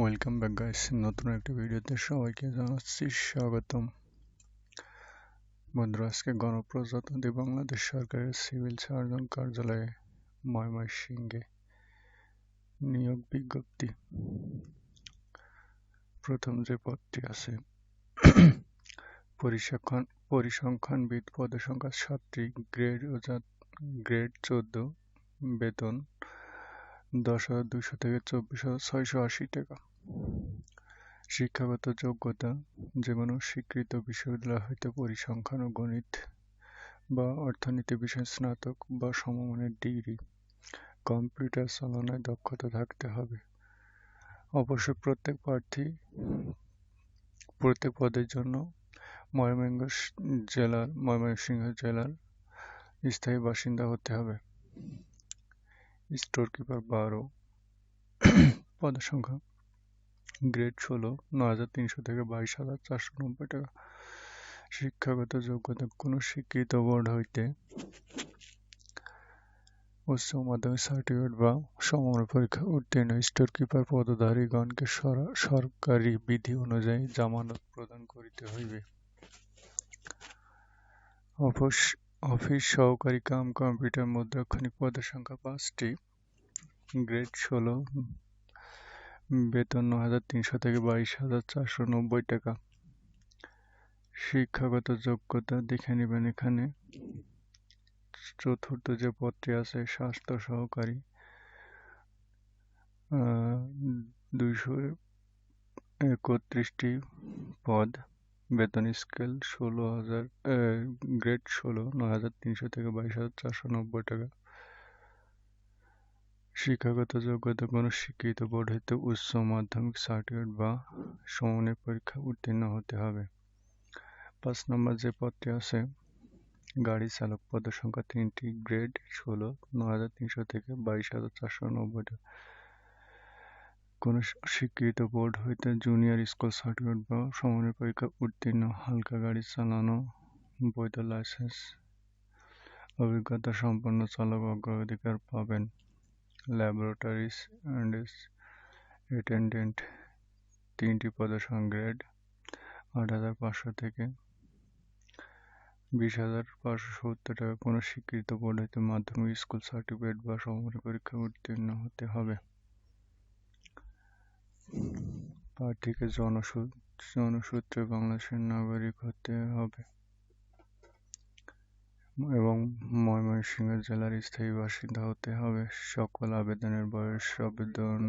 Welcome back guys নতুন একটা ভিডিওতে সবাইকে জানাচ্ছি স্বাগতম। বন্ধুরা, আজকে গণপ্রজাতন্ত্রী বাংলাদেশ সরকারের সিভিল সার্জন কার্যালয়ে ময়মনসিংহে নিয়োগ বিজ্ঞপ্তি। প্রথম যে পদটি আছে, পরিসংখ্যান, পরিসংখ্যানবিদ পদের সংখ্যা সাতটি, গ্রেড গ্রেড চোদ্দ, বেতন দশ হাজার দুশো থেকে চব্বিশ হাজার ছয়শো আশি টাকা। শিক্ষাগত যোগ্যতা যে কোনো স্বীকৃত বিশ্ববিদ্যালয় হইতে পরিসংখ্যান ও গণিত বা অর্থনীতি বিষয়ে স্নাতক বা সমমানের ডিগ্রি, কম্পিউটার চালনায় দক্ষতা থাকতে হবে। অবশ্য প্রত্যেক প্রার্থী, প্রত্যেক পদের জন্য ময়মনসিংহ জেলার ময়মনসিংহ জেলার স্থায়ী বাসিন্দা হতে হবে। স্টোর কিপার বারো। পদের সংখ্যা গ্রেড ষোলো, নয় হাজার তিনশো থেকে বাইশ হাজার চারশো নব্বই টাকা। শিক্ষাগত যোগ্যতা কোনো স্বীকৃত বোর্ড হইতে উচ্চ মাধ্যমিক সার্টিফিকেট বা সমর পরীক্ষা উত্তীর্ণ স্টোর কিপার পদধারীগণকে সরকারি বিধি অনুযায়ী জামানত প্রদান করিতে হইবে। অবশ্য অফিস সহকারী কাম কম্পিউটার মধ্যে মুদ্রাক্ষণিক পদের সংখ্যা পাঁচটি। গ্রেড ষোলো। বেতন ন হাজার তিনশো থেকে বাইশ হাজার চারশো নব্বই টাকা। শিক্ষাগত যোগ্যতা দেখে নেবেন এখানে। চতুর্থ যে পদটি আছে, স্বাস্থ্য সহকারী। দুইশো একত্রিশটি পদ। বেতন স্কেল ষোলো হাজার গ্রেড ষোলো, নয় হাজার তিনশো থেকে বাইশ হাজার চারশো নব্বই টাকা। শিক্ষাগত যোগ্যতা কোনো শিক্ষিত বোর্ড হইতে উচ্চ মাধ্যমিক সার্টিফিকেট বা সমমানের পরীক্ষা উত্তীর্ণ হতে হবে। পাঁচ নম্বর যে পদটি আছে, গাড়ি চালক পদের সংখ্যা তিনটি গ্রেড ষোলো, নয় হাজার তিনশো থেকে বাইশ হাজার চারশো নব্বই টাকা। কোনো স্বীকৃত বোর্ড হইতে জুনিয়র স্কুল সার্টিফিকেট বা সমানের পরীক্ষা উত্তীর্ণ, হালকা গাড়ি চালানো, বৈধ লাইসেন্স অভিজ্ঞতা সম্পন্ন চালক অগ্রাধিকার পাবেন ল্যাবরেটরিস অ্যান্ড অ্যাটেন্ডেন্ট তিনটি পদের গ্রেড আট হাজার পাঁচশো থেকে বিশ হাজার পাঁচশো সত্তর টাকা। কোনো স্বীকৃত বোর্ড হইতে মাধ্যমিক স্কুল সার্টিফিকেট বা সমর পরীক্ষা উত্তীর্ণ হতে হবে। প্রার্থীকে জনসূত্রে বাংলাদেশের নাগরিক হতে হবে। এবং ময়মনসিংহ জেলার স্থায়ী বাসিন্দা হতে হবে। সকল আবেদনের বয়স আবেদন